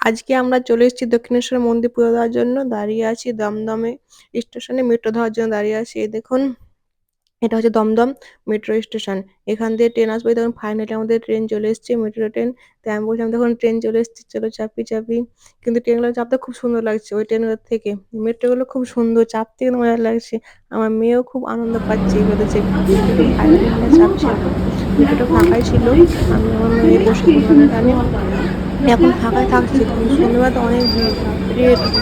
আজকে আমরা চলে এসেছি দক্ষিণেশ্বর মন্দির পুজো দেওয়ার জন্য। দাঁড়িয়ে আছি দমদমে স্টেশনে মেট্রো ধরার জন্য দাঁড়িয়ে আছি। এই দেখুন, এটা হচ্ছে দমদম মেট্রো স্টেশন এখান দিয়ে ট্রেন আসবে। দেখুন ফাইনালি আমাদের ট্রেন চলে এসেছে মেট্রো ট্রেন তাই আমি বলছিলাম, দেখুন ট্রেন চলে এসেছে, চলো চাপি চাপি। কিন্তু ট্রেনগুলো চাপতে খুব সুন্দর লাগছে ওই ট্রেনগুলোর থেকে। মেট্রোগুলো খুব সুন্দর চাপতে কিন্তু মজা লাগছে। আমার মেয়েও খুব আনন্দ পাচ্ছে এগুলো ফাইনালি আমরা মেট্রোটা ফাঁকাই ছিল। আমি আমার মেয়ে বসে পড়লাম এখানে ফাঁকায় থাকছে কিন্তু সন্ধ্যেবেলা তো অনেক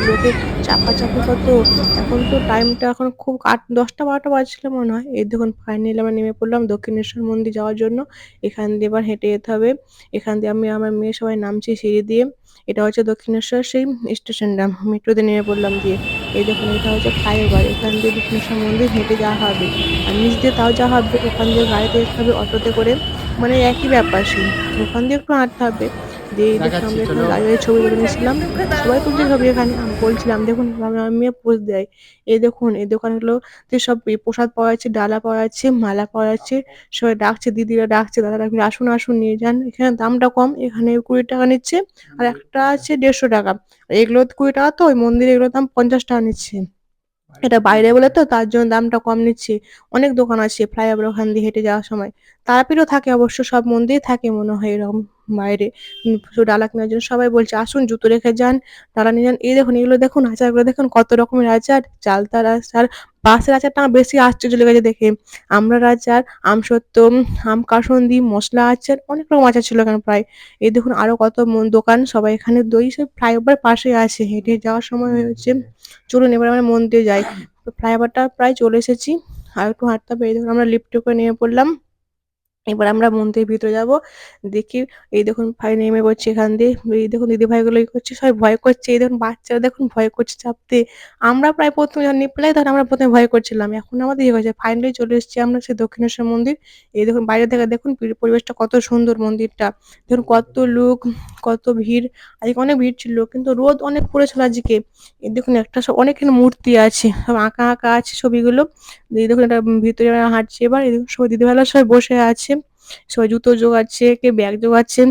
লোকে চাপাচাপি কত এখন তো টাইমটা এখন খুব আট দশটা বারোটা বাজছিল মনে হয়। এই দেখুন ফাইনালি আমরা নেমে পড়লাম দক্ষিণেশ্বর মন্দির যাওয়ার জন্য। এখান দিয়ে এবার হেঁটে যেতে হবে। এখান দিয়ে আমি, আমার মেয়ে সবাই নামছি সিঁড়ি দিয়ে। এটা হচ্ছে দক্ষিণেশ্বর, সেই স্টেশনটা মেট্রোতে নেমে পড়লাম দিয়ে। এই দেখুন, এটা হচ্ছে ফ্লাইওভার এখান দিয়ে দক্ষিণেশ্বর মন্দির হেঁটে যাওয়া হবে। আর নিচ দিয়ে তাও যাওয়া হবে। ওখান দিয়ে গাড়িতে যেতে হবে অটোতে করে। মানে একই ব্যাপার, সেই। ওখান দিয়ে একটু হাঁটতে হবে। দিয়ে দেখুন আমরা এখানে ছবি তুলে নিয়েছিলাম। সবাই তুলছে ছবি এখানে, আমি বলছিলাম, দেখুন আমার মেয়ে পোজ দেয়। এই দেখুন, এই দোকানগুলো তে সব প্রসাদ পাওয়া যাচ্ছে, ডালা পাওয়া যাচ্ছে, মালা পাওয়া যাচ্ছে, সবাই ডাকছে, দিদিরা ডাকছে, দাদারা আপনি আসুন আসুন, নিয়ে যান। এখানে দামটা কম, এখানে কুড়ি টাকা নিচ্ছে, আর একটা আছে দেড়শো টাকা। এগুলো কুড়ি টাকা তো, ওই মন্দিরে এগুলোর দাম পঞ্চাশ টাকা নিচ্ছে। এটা বাইরে বলে তো, তার জন্য দামটা কম নিচ্ছি। অনেক দোকান আছে, ফ্লাইওভার ওখান দিয়ে হেঁটে যাওয়ার সময়। তারাপীঠও থাকে অবশ্য, সব মন্দিরে থাকে মনে হয় এরকম বাইরে। ডালা কেনার জন্য সবাই বলছে, আসুন, জুতো রেখে যান, ডালা নিয়ে যান। এই দেখুন, এগুলো দেখুন, আচারগুলো দেখুন, কত রকমের আচার চালতার আচার বাসের আচারটা আমার বেশি আশ্চর্য লেগেছে দেখে। আমরা আম সত্য, আম কাসন্দি মশলা আচার, অনেক রকম আচার ছিল এখানে প্রায়। এই দেখুন আরও কত দোকান, সবাই এখানে দই সব ফ্লাইওভার পাশে আছে। হেঁটে যাওয়ার সময় হয়েছে। চলুন এবার আমরা মন্দিরে যাই। ফ্লাইওভারটা প্রায় চলে এসেছি। আর একটু হাঁটতে হবে। এই দেখুন আমরা লিফ্টে করে নিয়ে পড়লাম। এবার আমরা মন্দিরের ভিতরে যাব, দেখি, এই দেখুন ভাই নেমে পড়ছে এখান দিয়ে, এই দেখুন দিদি ভাইগুলো এই করছে, সবাই ভয় করছে, এই দেখুন বাচ্চারা দেখুন ভয় করছে চাপতে। আমরা প্রায় প্রথমে যখন নিপলাই তখন আমরা প্রথমে ভয় করছিলাম, এখন আমাদের ইয়ে হয়েছে ফাইনালি চলে এসেছি আমরা সেই দক্ষিণেশ্বর মন্দির। এই দেখুন বাইরে থেকে দেখুন পরিবেশটা কত সুন্দর মন্দিরটা। দেখুন কত লোক, কত ভিড়, আজকে অনেক ভিড় ছিল কিন্তু রোদ অনেক পড়েছিল আজকে। এই দেখুন একটা সব অনেক মূর্তি আছে, সব আঁকা আঁকা আছে ছবিগুলো। এই দেখুন একটা ভিতরে হাঁটছে এবার, এই দেখুন সবাই দিদিভাইরা সবাই বসে আছে। সবাই জুতো জোগাচ্ছে, কে ব্যাগ জোগাচ্ছে।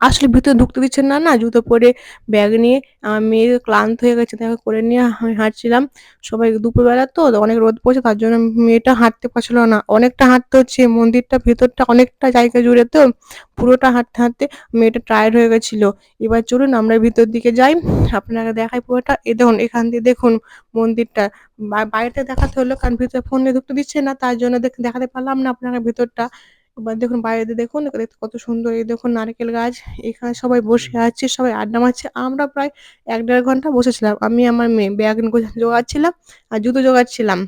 আসলে ভিতরে ঢুকতে দিচ্ছেন না না, জুতো পরে ব্যাগ নিয়ে আমার মেয়ে ক্লান্ত হয়ে গেছে, তাকে করে নিয়ে হাঁটছিলাম। সবাই দুপুরবেলা তো অনেক রোদ পড়ছে, তার জন্য মেয়েটা হাঁটতে পারছিল না। অনেকটা হাঁটতে হচ্ছে, মন্দিরটা, ভেতরটা অনেকটা জায়গা জুড়ে তো, পুরোটা হাঁটতে হাঁটতে মেয়েটা টায়ার্ড হয়ে গেছিল। এবার চলুন আমরা ভিতর দিকে যাই, আপনাকে দেখাই পুরোটা। এ দেখুন, এখান দিয়ে দেখুন মন্দিরটা। বা- বাইরেটা দেখাতে হলো, কারণ ভিতরে ফোন ঢুকতে দিচ্ছে না, তার জন্য দেখ- দেখাতে পারলাম না আপনাকে ভেতরটা। এবার দেখুন বাইরে দেখুন কত সুন্দর এই দেখুন নারকেল গাছ। এখানে সবাই বসে আছে সবাই আড্ডা মারছে। আমরা প্রায় এক দেড় ঘণ্টা বসেছিলাম। আমি আমার মেয়ে ব্যাগ জোগাচ্ছিলাম আর জুতো জোগাচ্ছিলাম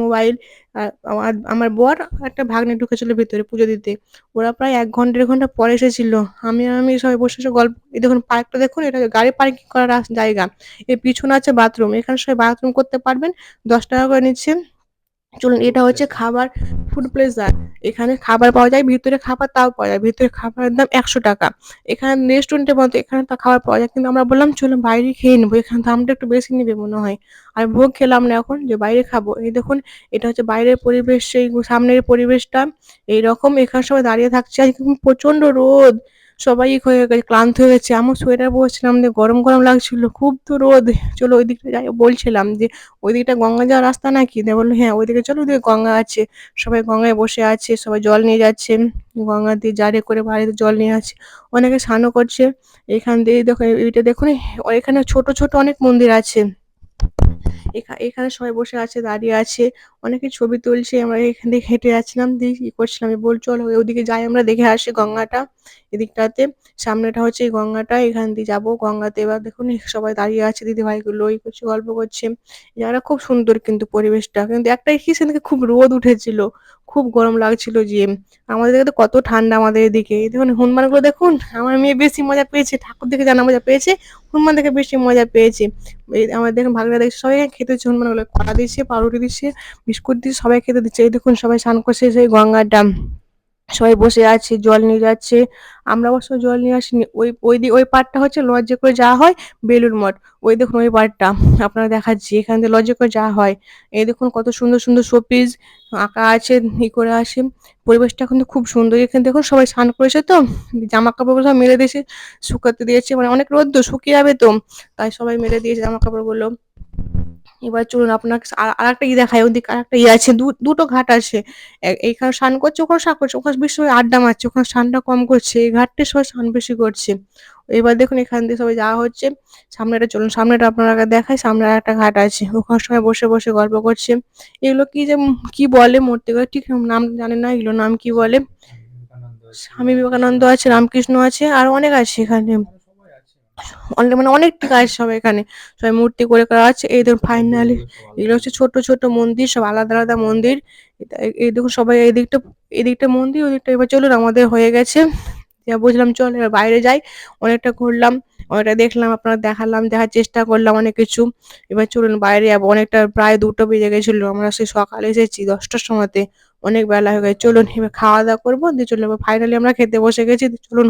মোবাইল। আমার আমার বর একটা ভাগ্নে ঢুকেছিল ভিতরে পুজো দিতে। ওরা প্রায় এক ঘণ্টা দেড় ঘণ্টা পরে এসেছিল। আমি আমি সবাই বসে বসে গল্প এই দেখুন পার্কটা দেখুন এটা গাড়ি পার্কিং করার জায়গা। এর পিছনে আছে বাথরুম। এখানে সবাই বাথরুম করতে পারবেন। দশ টাকা করে নিচ্ছে। চলুন এটা হচ্ছে খাবার ফুড প্লেজার এখানে খাবার পাওয়া যায়, ভিতরে খাবার তাও পাওয়া যায়। ভিতরে খাবারের দাম একশো টাকা। এখানে রেস্টুরেন্টে মতো এখানে তা খাবার পাওয়া যায়, কিন্তু আমরা বললাম চলো বাইরে খেয়ে নেব। এখানে দামটা একটু বেশি নেবে মনে হয়। আর ভোগ খেলাম না এখন যে বাইরে খাব। এই দেখুন, এটা হচ্ছে বাইরের পরিবেশ সেই সামনের পরিবেশটা। এইরকম এখানে সবাই দাঁড়িয়ে থাকছে। আজকে প্রচণ্ড রোদ। সবাই হয়ে গেছে, ক্লান্ত হয়ে গেছে। আমার সোয়েটার পরছিলাম, দিয়ে গরম গরম লাগছিল, খুব তো রোদ। চলো ওই দিকটা যাই, বলছিলাম যে ওই দিকটা গঙ্গা যাওয়ার রাস্তা নাকি? দিয়ে বলল হ্যাঁ ওইদিকে চলো, ওইদিকে গঙ্গা আছে। সবাই গঙ্গায় বসে আছে, সবাই জল নিয়ে যাচ্ছে। গঙ্গা দিয়ে জারে করে বাড়িতে জল নিয়ে আছে অনেকে স্নানও করছে। এখান দিয়ে দেখো, এইটা দেখুন, এখানে ছোট ছোট অনেক মন্দির আছে। এখানে সবাই বসে আছে, দাঁড়িয়ে আছে, অনেকে ছবি তুলছে, আমরা এখান থেকে হেঁটে যাচ্ছিলাম, দিয়ে কি করছিলাম বল চলো ওদিকে যাই, আমরা দেখে আসি গঙ্গাটা, এদিকটাতে, সামনেটা হচ্ছে এই গঙ্গাটা, এখান দিয়ে যাব, গঙ্গাতে এবার দেখুন সবাই দাঁড়িয়ে আছে দিদি ভাইগুলো এই করছে, গল্প করছে জায়গাটা খুব সুন্দর কিন্তু পরিবেশটা, কিন্তু একটাই কি সেদিকে খুব রোদ উঠেছিল, খুব গরম লাগছিল যে, আমাদের দিকে তো কত ঠান্ডা আমাদের এদিকে দেখুন, হনুমানগুলো দেখুন, আমার মেয়ে বেশি মজা পেয়েছে, ঠাকুর দেখে জানা মজা পেয়েছে, হনুমান দেখে বেশি মজা পেয়েছে আমার দেখুন ভাগনা দেখছে সবাই খেতে হচ্ছে হনুমানগুলো কড়া দিচ্ছে পাউরুটি দিচ্ছে বিস্কুট দিয়ে সবাই খেতে দিচ্ছে। এই দেখুন সবাই স্নান করছে সেই গঙ্গার ডাম। সবাই বসে আছে, জল নিয়ে যাচ্ছে। আমরা অবশ্য জল নিয়ে আসিনি। ওই ওই ওই পাড়টা হচ্ছে লঞ্চে করে যাওয়া হয়, বেলুড় মঠ। ওই দেখুন ওই পাড়টা, আপনারা দেখাচ্ছি, এখান থেকে লঞ্চে করে যাওয়া হয়। এই দেখুন কত সুন্দর সুন্দর শোপিস, আঁকা আছে, ই করে আছে। পরিবেশটা কিন্তু খুব সুন্দর। এখানে দেখুন সবাই স্নান করেছে তো জামা কাপড়গুলো সব মেলে দিয়েছে, শুকাতে দিয়েছে। মানে অনেক রোদ তো, শুকিয়ে যাবে তো। তাই সবাই মেলে দিয়েছে জামা কাপড়গুলো এবার চলুন আপনাকে আর, আরেকটা ই দেখাই, ওদিকে আর একটা ইয়ে আছে দুটো ঘাট আছে। এইখানে স্নান করছে, ওখানে স্নান করছে, ওখানে বেশি আড্ডা মারছে, ওখানে স্নানটা কম করছে, এই ঘাটটায় সবাই স্নান বেশি করছে। এবার দেখুন, এখান দিয়ে সবাই যাওয়া হচ্ছে। সামনেটা চলুন, সামনেটা আপনারা দেখায় সামনে একটা ঘাট আছে, ওখানে সবাই বসে বসে গল্প করছে। এগুলো কি যে, কি বলে মূর্তি করে ঠিক নাম জানি না এগুলো নাম কি বলে? স্বামী বিবেকানন্দ আছে, রামকৃষ্ণ আছে, আর অনেক আছে এখানে। অনেক মানে অনেক কাজ সব এখানে। সবাই মূর্তি করে করা আছে। এই দেখুন ফাইনালি এগুলো হচ্ছে ছোট ছোট মন্দির, সব আলাদা আলাদা মন্দির। এই দেখুন সবাই এই দিকটা এই দিকটা মন্দির ওই দিকটা এবার চলুন, আমাদের হয়ে গেছে। যা বুঝলাম, চল এবার বাইরে যাই। অনেকটা ঘুরলাম, অনেকটা দেখলাম, আপনার দেখালাম, দেখার চেষ্টা করলাম অনেক কিছু। এবার চলুন বাইরে যাব। অনেকটা প্রায় দুটো বেজে গেছিল, আমরা সেই সকালে এসেছি দশটার সময়তে। অনেক বেলা হয়ে গেছে। চলুন এবার খাওয়া দাওয়া করব, দিয়ে চলুন এবার ফাইনালি আমরা খেতে বসে গেছি। চলুন